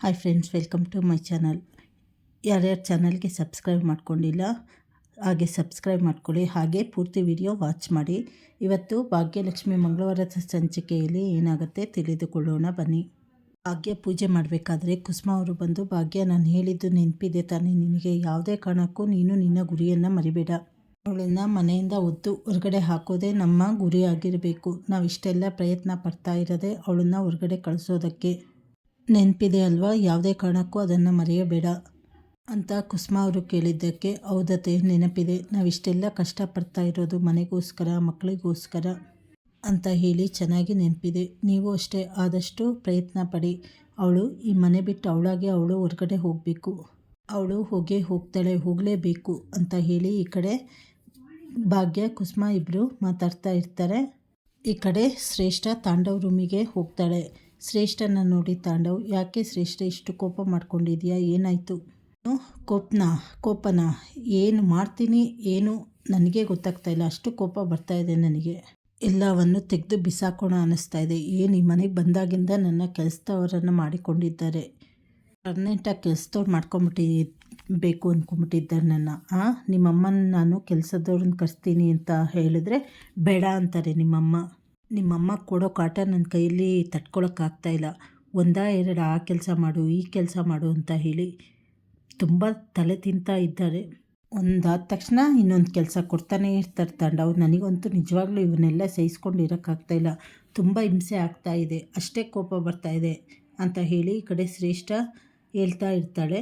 Hi friends welcome to my channel ಯಾರ್ಯಾರು ಚಾನಲ್ಗೆ subscribe ಮಾಡ್ಕೊಂಡಿಲ್ಲ, ಹಾಗೆ ಸಬ್ಸ್ಕ್ರೈಬ್ ಮಾಡ್ಕೊಳ್ಳಿ, ಹಾಗೆ ಪೂರ್ತಿ ವಿಡಿಯೋ ವಾಚ್ ಮಾಡಿ. ಇವತ್ತು ಭಾಗ್ಯಲಕ್ಷ್ಮಿ ಮಂಗಳವಾರದ ಸಂಚಿಕೆಯಲ್ಲಿ ಏನಾಗುತ್ತೆ ತಿಳಿದುಕೊಳ್ಳೋಣ, ಬನ್ನಿ. ಭಾಗ್ಯ ಪೂಜೆ ಮಾಡಬೇಕಾದ್ರೆ ಕುಸುಮ ಅವರು ಬಂದು, ಭಾಗ್ಯ, ನಾನು ಹೇಳಿದ್ದು ನೆನಪಿದೆ ತಾನೇ, ನಿನಗೆ ಯಾವುದೇ ಕಾರಣಕ್ಕೂ ನೀನು ನಿನ್ನ ಗುರಿಯನ್ನು ಮರಿಬೇಡ. ಅವಳನ್ನು ಮನೆಯಿಂದ ಒದ್ದು ಹೊರಗಡೆ ಹಾಕೋದೇ ನಮ್ಮ ಗುರಿಯಾಗಿರಬೇಕು ನಾವು ಇಷ್ಟೆಲ್ಲ ಪ್ರಯತ್ನ ಪಡ್ತಾ ಇರೋದೇ ಅವಳನ್ನು ಹೊರಗಡೆ ಕಳಿಸೋದಕ್ಕೆ. ನೆನಪಿದೆ ಅಲ್ವಾ? ಯಾವುದೇ ಕಾರಣಕ್ಕೂ ಅದನ್ನು ಮರೆಯಬೇಡ ಅಂತ ಕುಸುಮ ಅವರು ಕೇಳಿದ್ದಕ್ಕೆ ಹೌದತೆ ನೆನಪಿದೆ. ನಾವಿಷ್ಟೆಲ್ಲ ಕಷ್ಟಪಡ್ತಾ ಇರೋದು ಮನೆಗೋಸ್ಕರ, ಮಕ್ಕಳಿಗೋಸ್ಕರ ಅಂತ ಹೇಳಿ ಚೆನ್ನಾಗಿ ನೆನಪಿದೆ. ನೀವು ಅಷ್ಟೇ ಆದಷ್ಟು ಪ್ರಯತ್ನ ಪಡಿ. ಅವಳು ಈ ಮನೆ ಬಿಟ್ಟು ಅವಳಾಗೆ ಅವಳು ಹೊರಗಡೆ ಹೋಗಬೇಕು. ಅವಳು ಹೋಗೇ ಹೋಗ್ತಾಳೆ, ಹೋಗಲೇಬೇಕು ಅಂತ ಹೇಳಿ ಈ ಕಡೆ ಭಾಗ್ಯ, ಕುಸುಮ ಇಬ್ಬರು ಮಾತಾಡ್ತಾ ಇರ್ತಾರೆ. ಈ ಕಡೆ ಶ್ರೇಷ್ಠ ತಾಂಡವ್ ರೂಮಿಗೆ ಹೋಗ್ತಾಳೆ. ಶ್ರೇಷ್ಠನ ನೋಡಿ ತಾಂಡವ್, ಯಾಕೆ ಶ್ರೇಷ್ಠ ಇಷ್ಟು ಕೋಪ ಮಾಡ್ಕೊಂಡಿದ್ಯಾ? ಏನಾಯಿತು? ಕೋಪನ ಕೋಪನ. ಏನು ಮಾಡ್ತೀನಿ, ಏನು ನನಗೆ ಗೊತ್ತಾಗ್ತಾ ಇಲ್ಲ. ಅಷ್ಟು ಕೋಪ ಬರ್ತಾ ಇದೆ ನನಗೆ. ಎಲ್ಲವನ್ನು ತೆಗೆದು ಬಿಸಾಕೋಣ ಅನ್ನಿಸ್ತಾ ಇದೆ. ಏನು ಈ ಮನೆಗೆ ಬಂದಾಗಿಂದ ನನ್ನ ಕೆಲಸದವರನ್ನು ಮಾಡಿಕೊಂಡಿದ್ದಾರೆ? ಪರ್ಮನೆಂಟಾಗಿ ಕೆಲಸದವ್ರು ಮಾಡ್ಕೊಂಬಿಟ್ಟಿ ಬೇಕು ಅಂದ್ಕೊಂಬಿಟ್ಟಿದ್ದಾರೆ ನನ್ನ. ಹಾಂ ನಿಮ್ಮಮ್ಮನ ನಾನು ಕೆಲಸದವ್ರನ್ನ ಕರೆಸ್ತೀನಿ ಅಂತ ಹೇಳಿದ್ರೆ ಬೇಡ ಅಂತಾರೆ ನಿಮ್ಮಮ್ಮ. ನಿಮ್ಮಮ್ಮ ಕೊಡೋ ಕಾಟ ನನ್ನ ಕೈಯಲ್ಲಿ ತಡ್ಕೊಳಕ್ಕಾಗ್ತಾಯಿಲ್ಲ ಒಂದ ಎರಡು ಆ ಕೆಲಸ ಮಾಡು, ಈ ಕೆಲಸ ಮಾಡು ಅಂತ ಹೇಳಿ ತುಂಬ ತಲೆ ತಿಂತಾ ಇದ್ದಾರೆ. ಒಂದಾದ ತಕ್ಷಣ ಇನ್ನೊಂದು ಕೆಲಸ ಕೊಡ್ತಾನೆ ಇರ್ತಾರೆ ತಂಡ ಅವ್ರು ನನಗಂತೂ ನಿಜವಾಗ್ಲೂ ಇವನ್ನೆಲ್ಲ ಸಹಿಸ್ಕೊಂಡು ಇರೋಕ್ಕಾಗ್ತಾಯಿಲ್ಲ ತುಂಬ ಹಿಂಸೆ ಆಗ್ತಾ ಇದೆ. ಅಷ್ಟೇ ಕೋಪ ಬರ್ತಾ ಇದೆ ಅಂತ ಹೇಳಿ ಈ ಕಡೆ ಶ್ರೇಷ್ಠ ಹೇಳ್ತಾ ಇರ್ತಾಳೆ.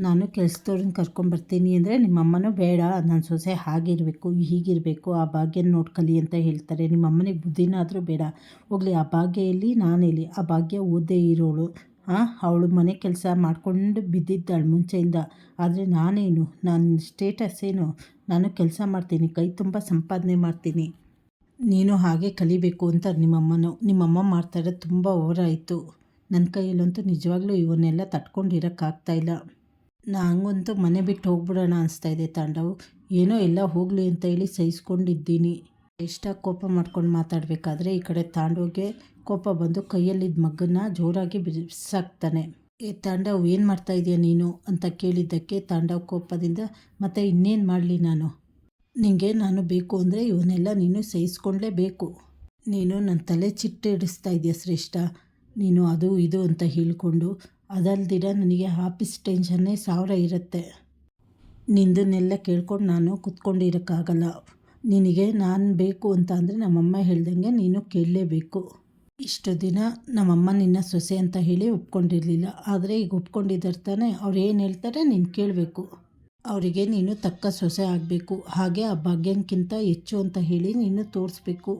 ನಾನು ಕೆಲಸದವ್ರನ್ನ ಕರ್ಕೊಂಬರ್ತೀನಿ ಅಂದರೆ ನಿಮ್ಮಮ್ಮನೂ ಬೇಡ ನನ್ನ ಸೊಸೆ ಹಾಗಿರಬೇಕು, ಹೀಗಿರಬೇಕು, ಆ ಭಾಗ್ಯನ ನೋಡ್ಕಲಿ ಅಂತ ಹೇಳ್ತಾರೆ. ನಿಮ್ಮಮ್ಮನಿಗೆ ಬುದ್ಧಿನಾದರೂ ಬೇಡ. ಹೋಗಲಿ, ಆ ಭಾಗ್ಯ ಎಲ್ಲಿ ಇಲ್ಲಿ ಆ ಭಾಗ್ಯ ಓದೇ ಇರೋಳು. ಹಾಂ ಅವಳು ಮನೆ ಕೆಲಸ ಮಾಡಿಕೊಂಡು ಬಿದ್ದಿದ್ದಾಳು ಮುಂಚೆಯಿಂದ. ಆದರೆ ನಾನೇನು? ನನ್ನ ಸ್ಟೇಟಸ್ ಏನು? ನಾನು ಕೆಲಸ ಮಾಡ್ತೀನಿ, ಕೈ ತುಂಬ ಸಂಪಾದನೆ ಮಾಡ್ತೀನಿ. ನೀನು ಹಾಗೆ ಕಲಿಬೇಕು ಅಂತ ನಿಮ್ಮಮ್ಮನೂ. ನಿಮ್ಮಮ್ಮ ಮಾಡ್ತಾರೆ ತುಂಬ ಓವರಾಯಿತು. ನನ್ನ ಕೈಯಲ್ಲಂತೂ ನಿಜವಾಗ್ಲೂ ಇವನ್ನೆಲ್ಲ ತಟ್ಕೊಂಡಿರೋಕ್ಕಾಗ್ತಾಯಿಲ್ಲ ನಂಗಂತೂ ಮನೆ ಬಿಟ್ಟು ಹೋಗ್ಬಿಡೋಣ ಅನಿಸ್ತಾ ಇದೆ ತಾಂಡವು. ಏನೋ ಎಲ್ಲ ಹೋಗಲಿ ಅಂತ ಹೇಳಿ ಸಹಿಸ್ಕೊಂಡಿದ್ದೀನಿ. ಎಷ್ಟಾಗಿ ಕೋಪ ಮಾಡ್ಕೊಂಡು ಮಾತಾಡಬೇಕಾದ್ರೆ ಈ ಕಡೆ ತಾಂಡವ್ಗೆ ಕೋಪ ಬಂದು ಕೈಯಲ್ಲಿದ್ದ ಮಗನ್ನ ಜೋರಾಗಿ ಬಿಸಾಕ್ತಾನೆ. ಏ ತಾಂಡವ್, ಏನು ಮಾಡ್ತಾ ಇದೆಯಾ ನೀನು ಅಂತ ಕೇಳಿದ್ದಕ್ಕೆ ತಾಂಡವ್ ಕೋಪದಿಂದ, ಮತ್ತೆ ಇನ್ನೇನು ಮಾಡಲಿ ನಾನು? ನಿನಗೆ ನಾನು ಬೇಕು ಅಂದರೆ ಇವನ್ನೆಲ್ಲ ನೀನು ಸಹಿಸ್ಕೊಂಡ್ಲೇಬೇಕು. ನೀನು ನನ್ನ ತಲೆ ಚಿಟ್ಟಿಡಿಸ್ತಾ ಇದೆಯಾ ಶ್ರೇಷ್ಠ. ನೀನು ಅದು ಇದು ಅಂತ ಹೇಳಿಕೊಂಡು ಅದಲ್ದಿರ ನನಗೆ ಆಫೀಸ್ ಟೆನ್ಷನ್ನೇ ಸಾವಿರ ಇರುತ್ತೆ. ನಿಂದನ್ನೆಲ್ಲ ಕೇಳ್ಕೊಂಡು ನಾನು ಕುತ್ಕೊಂಡಿರೋಕ್ಕಾಗಲ್ಲ. ನಿನಗೆ ನಾನು ಬೇಕು ಅಂತ ಅಂದರೆ ನಮ್ಮಮ್ಮ ಹೇಳ್ದಂಗೆ ನೀನು ಕೇಳಲೇಬೇಕು. ಇಷ್ಟು ದಿನ ನಮ್ಮಮ್ಮ ನಿನ್ನ ಸೊಸೆ ಅಂತ ಹೇಳಿ ಒಪ್ಕೊಂಡಿರಲಿಲ್ಲ. ಆದರೆ ಈಗ ಒಪ್ಕೊಂಡಿದ್ದಾರೆ ಅವ್ರು ಏನು ಹೇಳ್ತಾರೆ ನೀನು ಕೇಳಬೇಕು. ಅವರಿಗೆ ನೀನು ತಕ್ಕ ಸೊಸೆ ಆಗಬೇಕು. ಹಾಗೆ ಆ ಭಾಗ್ಯಕ್ಕಿಂತ ಹೆಚ್ಚು ಅಂತ ಹೇಳಿ ನೀನು ತೋರಿಸ್ಬೇಕು.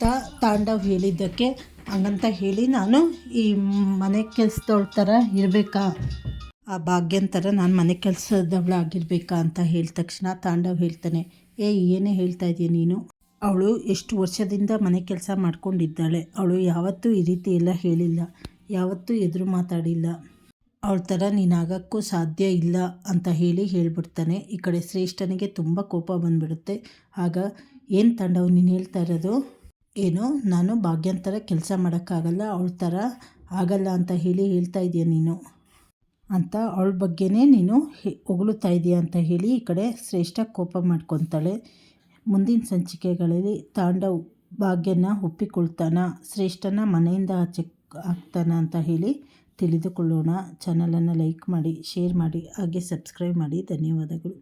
ತಾಂಡವ್ ಹೇಳಿದ್ದಕ್ಕೆ ಹಂಗಂತ ಹೇಳಿ ನಾನು ಈ ಮನೆ ಕೆಲಸದವಳ ಥರ ಇರಬೇಕಾ? ಆ ಭಾಗ್ಯನ ಥರ ನಾನು ಮನೆ ಕೆಲಸದವಳಾಗಿರ್ಬೇಕಾ ಅಂತ ಹೇಳಿದ ತಕ್ಷಣ ತಾಂಡವ್ ಹೇಳ್ತಾನೆ, ಏ, ಏನೇ ಹೇಳ್ತಾ ಇದೀಯ ನೀನು? ಅವಳು ಎಷ್ಟು ವರ್ಷದಿಂದ ಮನೆ ಕೆಲಸ ಮಾಡ್ಕೊಂಡಿದ್ದಾಳೆ, ಅವಳು ಯಾವತ್ತೂ ಈ ರೀತಿ ಎಲ್ಲ ಹೇಳಿಲ್ಲ, ಯಾವತ್ತೂ ಎದುರು ಮಾತಾಡಿಲ್ಲ. ಅವಳ ಥರ ನೀನಾಗಕ್ಕೂ ಸಾಧ್ಯ ಇಲ್ಲ ಅಂತ ಹೇಳಿ ಹೇಳ್ಬಿಡ್ತಾನೆ. ಈ ಕಡೆ ಶ್ರೇಷ್ಠನಿಗೆ ತುಂಬ ಕೋಪ ಬಂದ್ಬಿಡುತ್ತೆ. ಆಗ ಏನು ತಂಡವು ನೀನು ಹೇಳ್ತಾ ಇರೋದು? ಏನು ನಾನು ಭಾಗ್ಯಂತರ ಕೆಲಸ ಮಾಡೋಕ್ಕಾಗಲ್ಲ, ಅವಳ ಥರ ಆಗಲ್ಲ ಅಂತ ಹೇಳಿ ಹೇಳ್ತಾ ಇದೆಯಾ ನೀನು? ಅಂತ ಅವಳ ಬಗ್ಗೆನೇ ನೀನು ಹೊಗಳುತ್ತಾ ಇದೆಯಾ ಅಂತ ಹೇಳಿ ಈ ಕಡೆ ಶ್ರೇಷ್ಠ ಕೋಪ ಮಾಡ್ಕೊತಾಳೆ. ಮುಂದಿನ ಸಂಚಿಕೆಗಳಲ್ಲಿ ತಾಂಡವ್ ಭಾಗ್ಯನ ಒಪ್ಪಿಕೊಳ್ತಾನ, ಶ್ರೇಷ್ಠನ ಮನೆಯಿಂದ ಆಚೆ ಆಗ್ತಾನ ಅಂತ ಹೇಳಿ ತಿಳಿದುಕೊಳ್ಳೋಣ. ಚಾನಲನ್ನು ಲೈಕ್ ಮಾಡಿ ಶೇರ್ ಮಾಡಿ, ಹಾಗೆ ಸಬ್ಸ್ಕ್ರೈಬ್ ಮಾಡಿ. ಧನ್ಯವಾದಗಳು.